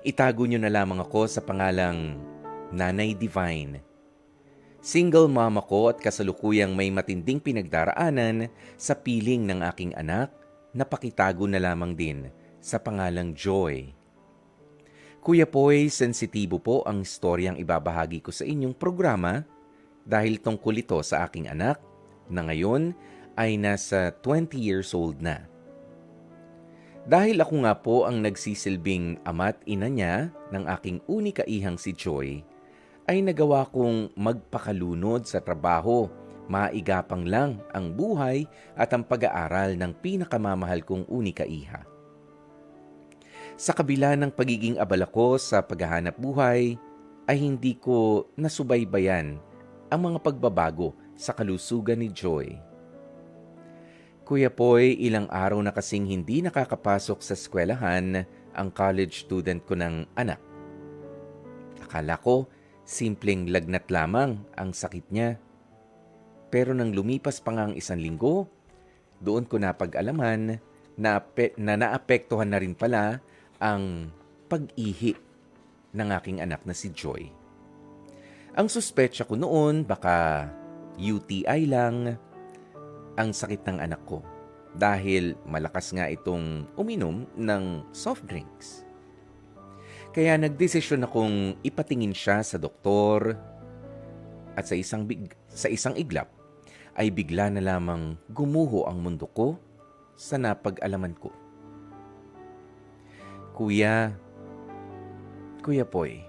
itago nyo na lamang ako sa pangalang Nanay Divine. Single mom ako at kasalukuyang may matinding pinagdaraanan sa piling ng aking anak na pakitago na lamang din sa pangalang Joy. Kuya Poy, sensitibo po ang istoryang ibabahagi ko sa inyong programa dahil tungkol ito sa aking anak na ngayon ay nasa 20 years old na. Dahil ako nga po ang nagsisilbing ama't ina niya ng aking unika ihang si Joy, ay nagawa kong magpakalunod sa trabaho, maigapang lang ang buhay at ang pag-aaral ng pinakamamahal kong unika iha. Sa kabila ng pagiging abala ko sa paghahanap buhay, ay hindi ko nasubaybayan ang mga pagbabago sa kalusugan ni Joy. Kuya Poy, ilang araw na kasing hindi nakakapasok sa eskwelahan ang college student ko ng anak. Akala ko, simpleng lagnat lamang ang sakit niya. Pero nang lumipas pa nga ang isang linggo, doon ko napag-alaman na, ape- na naapektuhan na rin pala ang pag-ihi ng aking anak na si Joy. Ang suspetsya ko noon baka UTI lang ang sakit ng anak ko dahil malakas nga itong uminom ng soft drinks. Kaya nagdesisyon akong ipatingin siya sa doktor at sa isang big, sa isang iglap ay bigla na lamang gumuho ang mundo ko sa napag-alaman ko. Kuya, Kuya Poy,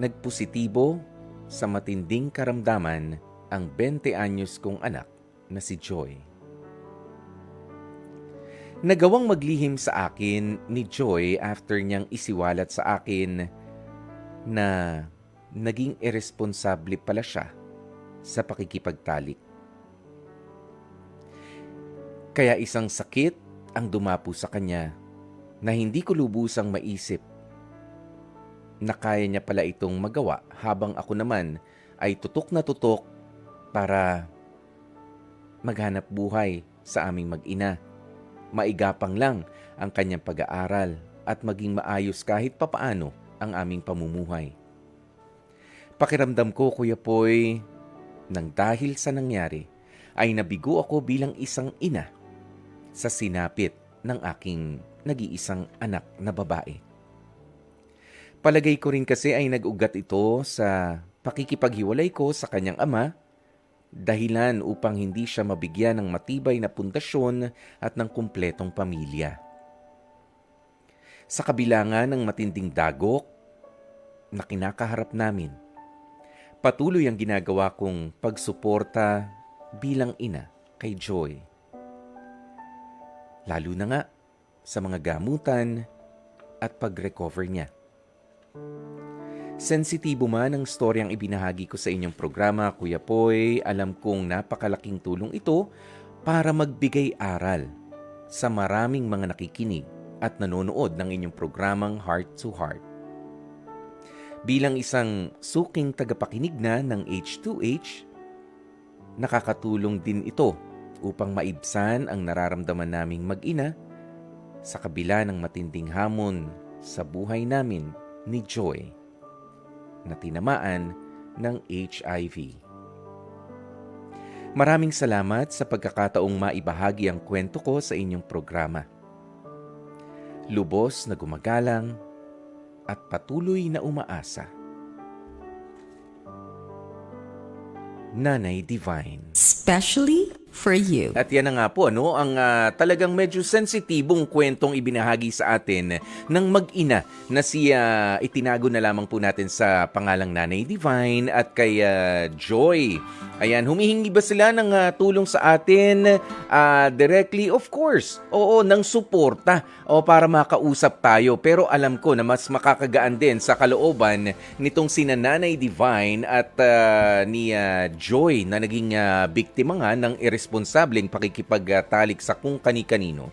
nagpositibo sa matinding karamdaman ang 20 anyos kong anak na si Joy. Nagawang maglihim sa akin ni Joy after niyang isiwalat sa akin na naging irresponsable pala siya sa pakikipagtalik. Kaya isang sakit ang dumapo sa kanya na hindi ko lubusang maisip na kaya niya pala itong magawa habang ako naman ay tutok na tutok para maghanap buhay sa aming mag-ina. Maigapang lang ang kanyang pag-aaral at maging maayos kahit papaano ang aming pamumuhay. Pakiramdam ko, Kuya Poy, nang dahil sa nangyari, ay nabigo ako bilang isang ina sa sinapit ng aking nag-iisang anak na babae. Palagay ko rin kasi ay nag-ugat ito sa pakikipaghiwalay ko sa kanyang ama dahilan upang hindi siya mabigyan ng matibay na pundasyon at ng kumpletong pamilya. Sa kabila nga ng matinding dagok na kinakaharap namin, patuloy ang ginagawa kong pagsuporta bilang ina kay Joy. Lalo na nga sa mga gamutan at pag-recover niya. Sensitibo man ang storyang ibinahagi ko sa inyong programa, Kuya Poy, alam kong napakalaking tulong ito para magbigay aral sa maraming mga nakikinig at nanonood ng inyong programang Heart to Heart. Bilang isang suking tagapakinig na ng H2H, nakakatulong din ito upang maibsan ang nararamdaman naming mag-ina sa kabila ng matinding hamon sa buhay namin ni Joy na tinamaan ng HIV. Maraming salamat sa pagkakataong maibahagi ang kwento ko sa inyong programa. Lubos na gumagalang at patuloy na umaasa. Nanay Divine. Especially for you. At yan na nga po, ano, ang ah, talagang medyo sensitibong kwentong ibinahagi sa atin ng mag-ina na si ah, itinago na lamang po natin sa pangalang Nanay Divine at kay ah, Joy. Ayan, humihingi ba sila ng ah, tulong sa atin ah, directly? Of course. Oo, ng suporta o para makausap tayo. Pero alam ko na mas makakagaan din sa kalooban nitong sina Nanay Divine at ah, ni ah, Joy na naging ah, biktima nga ng irresponsableng pakikipagtalik sa kung kani-kanino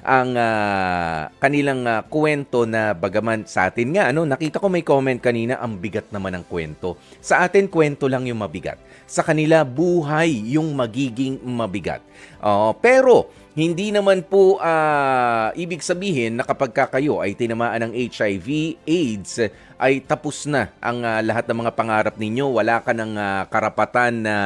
ang ah, kanilang ah, kwento na bagaman sa atin nga ano nakita ko may comment kanina ang bigat naman ng kwento. Sa atin kwento lang yung mabigat. Sa kanila buhay yung magiging mabigat. Oo, pero hindi naman po ah, ibig sabihin na kapag ka kayo ay tinamaan ng HIV, AIDS, ay tapos na ang ah, lahat ng mga pangarap ninyo. Wala ka ng ah, karapatan na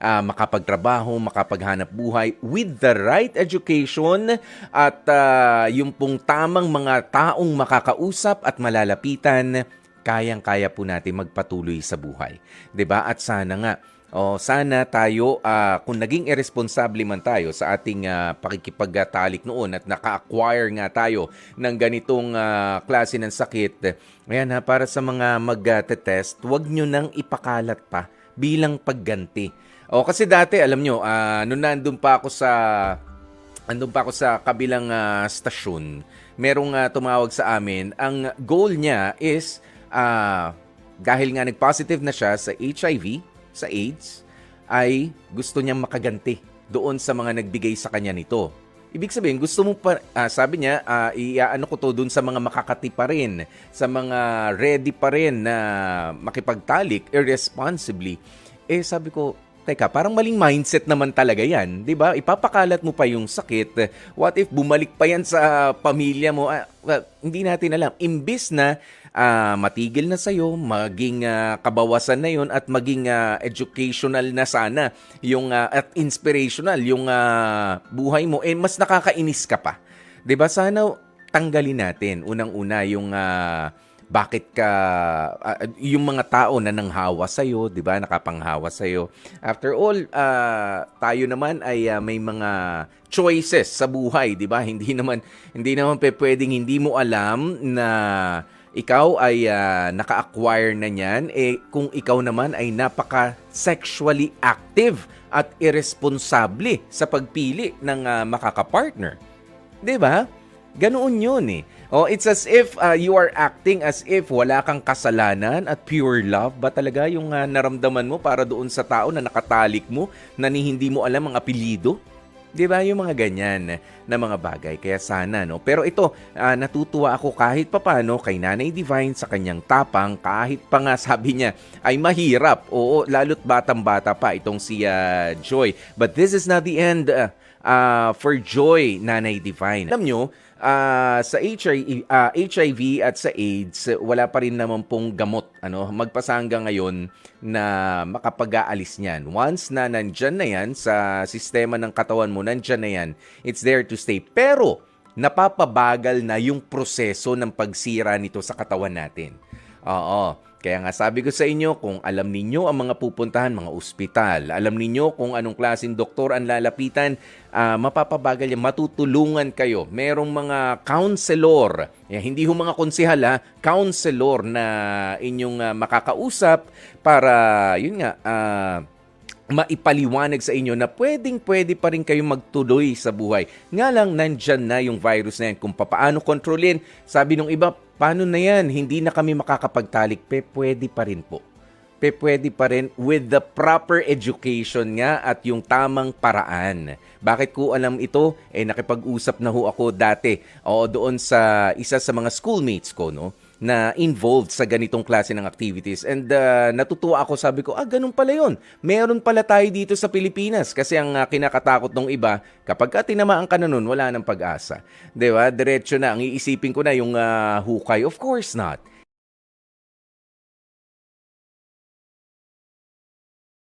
ah, makapagtrabaho, makapaghanap buhay with the right education at ah, yung pong tamang mga taong makakausap at malalapitan, kayang-kaya po natin magpatuloy sa buhay. 'Di ba? At sana nga o sana tayo ah, kung naging irresponsible man tayo sa ating ah, pakikipagtalik noon at naka-acquire nga tayo ng ganitong ah, klase ng sakit. Ayan ha, para sa mga mag-test, huwag nyo nang ipakalat pa bilang pagganti. O kasi dati alam nyo, ah, nung nandun pa ako sa andun pa ako sa kabilang ah, stasyon, merong ah, tumawag sa amin. Ang goal niya is ah, dahil nga nag-positive na siya sa HIV, sa AIDS, ay gusto niyang makaganti doon sa mga nagbigay sa kanya nito. Ibig sabihin, gusto mo pa, ah, sabi niya, ah, iaano ko to doon sa mga makakati pa rin, sa mga ready pa rin na makipagtalik irresponsibly. Eh sabi ko, teka, parang maling mindset naman talaga yan. 'di ba? Ipapakalat mo pa yung sakit. What if bumalik pa yan sa pamilya mo? Ah, well, hindi natin alam. Imbis na ah, matigil na sa'yo, maging ah, kabawasan na yon at maging ah, educational na sana yung ah, at inspirational yung ah, buhay mo, eh mas nakakainis ka pa. 'Di ba? Sana tanggalin natin unang-una yung ah, bakit ka ah, yung mga tao na nanghawa sa iyo, 'di ba? Nakapanghawa sa iyo. After all, ah, tayo naman ay ah, may mga choices sa buhay, 'di ba? Hindi naman hindi naman pwedeng hindi mo alam na ikaw ay ah, naka-acquire na niyan eh kung ikaw naman ay napaka sexually active at irresponsable sa pagpili ng ah, makaka-partner. 'Di ba? Ganoon yun eh. Oh, it's as if uh, you are acting as if wala kang kasalanan at pure love ba talaga yung uh, naramdaman mo para doon sa tao na nakatalik mo na ni hindi mo alam ang apelido? 'Di ba yung mga ganyan na mga bagay kaya sana no. Pero ito, ah, natutuwa ako kahit papano kay Nanay Divine sa kanyang tapang kahit pa nga sabi niya ay mahirap. Oo, lalo't batang-bata pa itong si ah, Joy. But this is not the end ah, ah, for Joy Nanay Divine. Alam nyo, ah, sa HIV, ah, HIV at sa AIDS, wala pa rin naman pong gamot. Ano, magpasa hanggang ngayon na makapag-aalis niyan. Once na nandyan na yan sa sistema ng katawan mo, nandyan na yan, it's there to stay. Pero, napapabagal na yung proseso ng pagsira nito sa katawan natin. Oo. Kaya nga sabi ko sa inyo, kung alam ninyo ang mga pupuntahan, mga ospital, alam ninyo kung anong klaseng doktor ang lalapitan, ah, mapapabagal yan, matutulungan kayo. Merong mga counselor, eh, hindi ho mga konsehal ha, counselor na inyong ah, makakausap para, yun nga, ah, maipaliwanag sa inyo na pwedeng pwede pa rin kayong magtuloy sa buhay. Nga lang, nandyan na yung virus na yan. Kung paano kontrolin, sabi nung iba, paano na yan? Hindi na kami makakapagtalik. Pe, pwede pa rin po. Pe, pwede pa rin with the proper education nga at yung tamang paraan. Bakit ko alam ito? Eh, nakipag-usap na ho ako dati. O doon sa isa sa mga schoolmates ko, no? Na involved sa ganitong klase ng activities. And uh, natutuwa ako, sabi ko, ah, ganun pala yun. Meron pala tayo dito sa Pilipinas. Kasi ang uh, kinakatakot ng iba, kapag ka tinamaan ka na nun, wala nang pag-asa. Di ba? Diretso na. Ang iisipin ko na yung uh, hukay. Of course not.